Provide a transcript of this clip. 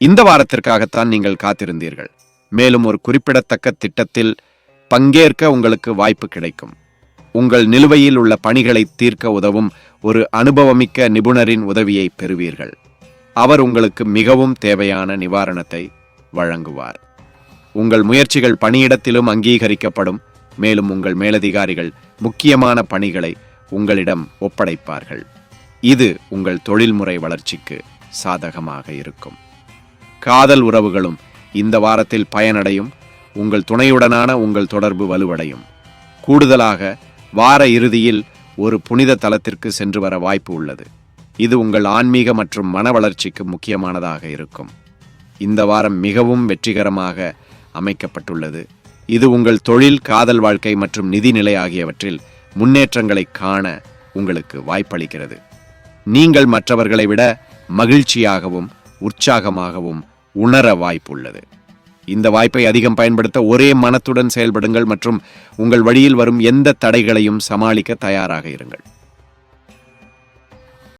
இந்த வாரத்திற்காகத்தான் நீங்கள் காத்திருந்தீர்கள். மேலும் ஒரு குறிப்பிடத்தக்க திட்டத்தில் பங்கேற்க உங்களுக்கு வாய்ப்பு கிடைக்கும். உங்கள் நிலுவையில் உள்ள பணிகளை தீர்க்க உதவும் ஒரு அனுபவமிக்க நிபுணரின் உதவியை பெறுவீர்கள். அவர் உங்களுக்கு மிகவும் தேவையான நிவாரணத்தை வழங்குவார். உங்கள் முயற்சிகள் பணியிடத்திலும் அங்கீகரிக்கப்படும். மேலும் உங்கள் மேலதிகாரிகள் முக்கியமான பணிகளை உங்களிடம் ஒப்படைப்பார்கள். இது உங்கள் தொழில்முறை வளர்ச்சிக்கு சாதகமாக இருக்கும். காதல் உறவுகளும் இந்த வாரத்தில் பயனடையும். உங்கள் துணையுடனான உங்கள் தொடர்பு வலுவடையும். கூடுதலாக வார இறுதியில் ஒரு புனித தலத்திற்கு சென்று வர வாய்ப்பு உள்ளது. இது உங்கள் ஆன்மீக மற்றும் மன வளர்ச்சிக்கு முக்கியமானதாக இருக்கும். இந்த வாரம் மிகவும் வெற்றிகரமாக அமைக்கப்பட்டுள்ளது. இது உங்கள் தொழில் காதல் வாழ்க்கை மற்றும் நிதிநிலை ஆகியவற்றில் முன்னேற்றங்களை காண உங்களுக்கு வாய்ப்பளிக்கிறது. நீங்கள் மற்றவர்களை விட மகிழ்ச்சியாகவும் உற்சாகமாகவும் உணர வாய்ப்புள்ளது. இந்த வாய்ப்பை அதிகம் பயன்படுத்த ஒரே மனத்துடன் செயல்படுங்கள் மற்றும் உங்கள் வழியில் வரும் எந்த தடைகளையும் சமாளிக்க தயாராக இருங்கள்.